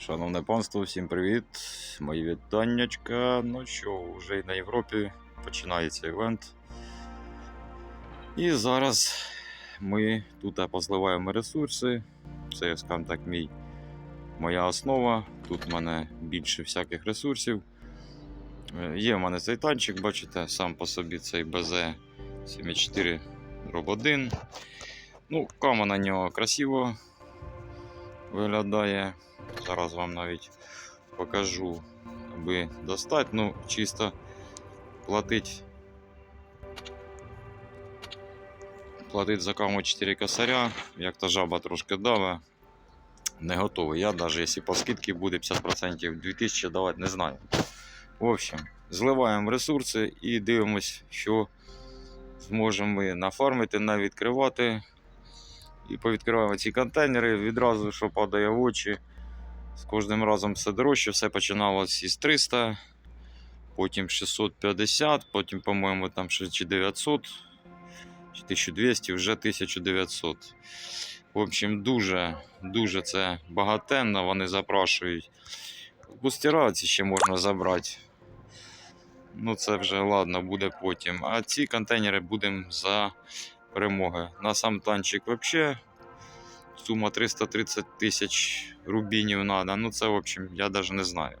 Шановне панство, всім привіт! Мої вітаннячка. Ну що, вже й на Європі починається івент. І зараз ми тут позливаємо ресурси. Це, скажімо так, мій, моя основа. Тут в мене більше всяких ресурсів. Е, Є в мене цей танчик, бачите, сам по собі цей БЗ-74 Роб 1. Ну, кама на нього красиво виглядає. Зараз вам навіть покажу, аби достати. Ну, чисто платить. Платить за каму 4 косаря, як та жаба трошки даве. Не готовий. Я навіть якщо по скидці буде 50%, 2000 давати не знаю. В общем, зливаємо ресурси і дивимось, що зможемо ми нафармити, навідкривати. І повідкриваємо ці контейнери відразу, що падає в очі. З кожним разом все дорожче, все починалось із 300, потім 650, потім, по-моєму, там чи 900, чи 1200, вже 1900. В общем, дуже, дуже це багатенно, вони запрашують. Бустера ці ще можна забрати. Ну, це вже ладно, буде потім. А ці контейнери будемо за перемоги. На сам танчик взагалі сума 330 тисяч рубінів надо. Ну це, в общем, я навіть не знаю.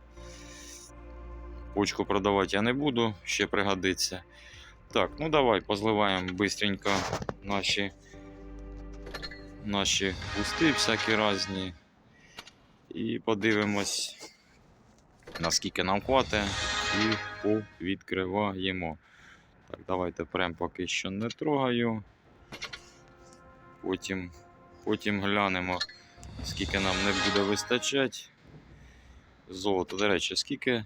Почку продавати я не буду, ще пригодиться. Так, ну давай позливаємо быстренько наші, наші густи всякі різні. І подивимось, наскільки нам хватить, і повідкриваємо. Так, давайте прям поки що не трогаю. Потім, потім глянемо, скільки нам не буде вистачати. Золото, до речі, скільки?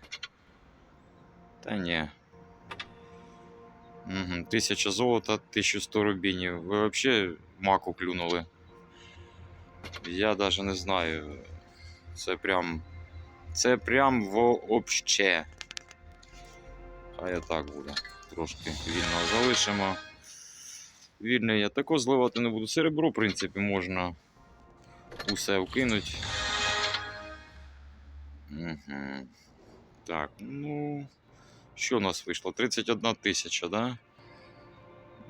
Та ні. Угу, 1000 золота, 1100 рубінів. Ви взагалі маку клюнули. Я навіть не знаю. Це прям. Це прям вообще. Хай так буде. Трошки вільно залишимо. Вільне я також зливати не буду. Серебро, в принципі, можна усе вкинути. Угу. Так, ну. Що у нас вийшло? 31 тисяча, да?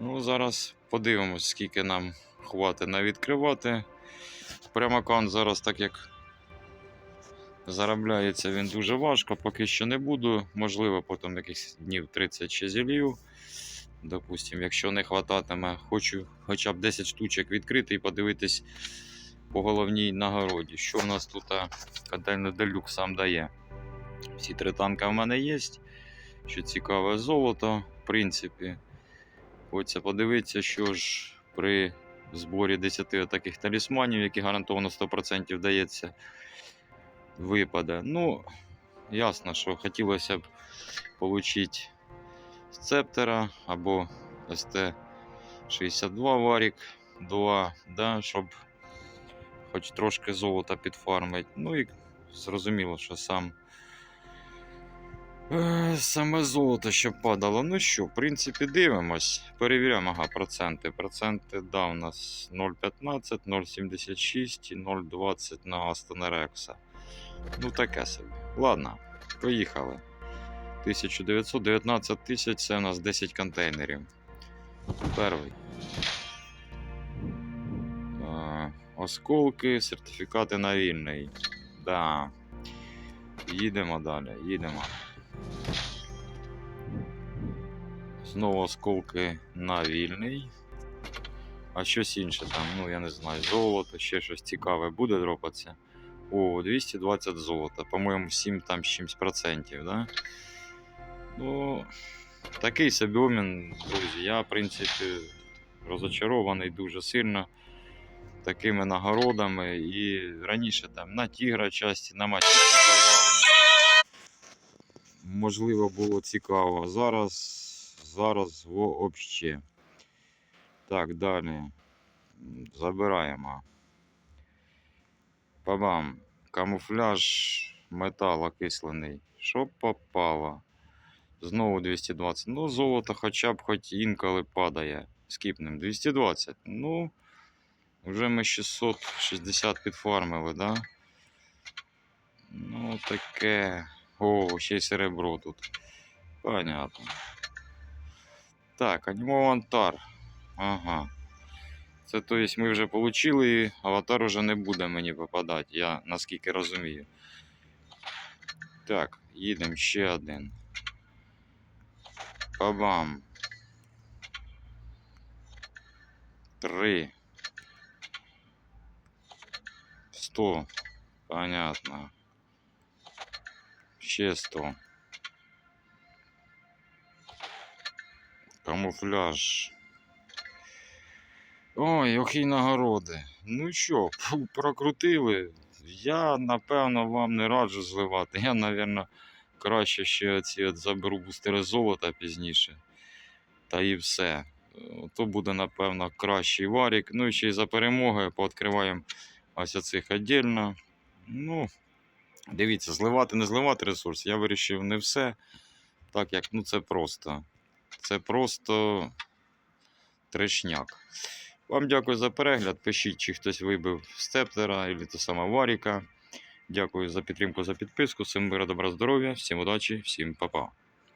Ну, зараз подивимось, скільки нам хватить на відкривати. Прям аккаунт зараз, так як заробляється він дуже важко, поки що не буду. Можливо, потім якихось днів 30 ще зілью. Допустим, якщо не хвататиме, хочу хоча б 10 штучок відкрити і подивитись по головній нагороді. Що в нас тут а, контейнер делюкс сам дає. Всі три танка в мене є. Що цікаве золото, в принципі. Хочеться подивитися, що ж при зборі 10 таких талісманів, які гарантовано 100% дається, випаде. Ну, ясно, що хотілося б отримати сцептера або СТ-62 варік 2, да, щоб хоч трошки золота підфармити. Ну і зрозуміло, що сам е, саме золото щоб падало. Ну що, в принципі, дивимось. Перевіряємо, ага, проценти. Проценти, да, у нас 0,15, 0,76 і 0,20 на Астонерекса. Ну, таке собі. Ладно, поїхали. 1919 тисяч це у нас 10 контейнерів. Перший. Е, Осколки, сертифікати на вільний. Да. Їдемо далі, їдемо. Знову осколки на вільний. А щось інше там, ну я не знаю, золото, ще щось цікаве буде дропатися. О, 220 золота, по-моєму, 7 там з чимсь процентів, да? Ну, такий собі обмін, друзі. Я, в принципі, розочарований дуже сильно такими нагородами. І раніше там на тігра часті, на давали. Можливо, було цікаво. Зараз, зараз взагалі. Так, далі. Забираємо. Бабам. Камуфляж метал окислений. Що попало? Знову 220. Ну, золото хоча б хоч інколи падає. Скіпнем. 220. Ну, вже ми 660 підфармили, да? Ну таке. О, ще й серебро тут. Понятно. Так, анімовантар. Ага. Це то есть ми вже отримали, і аватар уже не буде мені попадати, я наскільки розумію. Так, їдемо ще один. Бабам. Три. Сто. Понятно. Ще сто. Камуфляж. Ой, охі нагороди. Ну що, прокрутили. Я, напевно, вам не раджу зливати. Я, напевно, краще ще ці заберу бустери золота пізніше. Та і все. Е, То буде, напевно, кращий варік. Ну і ще й за перемоги пооткриваємо ось оцих віддільно. Ну, дивіться, зливати, не зливати ресурс. Я вирішив не все. Так як ну це просто. Це просто трешняк. Вам дякую за перегляд. Пишіть, чи хтось вибив стептера або то саме Варіка. Дякую за підтримку, за підписку. Всім мира, добра, здоров'я, всім удачі, всім па-па.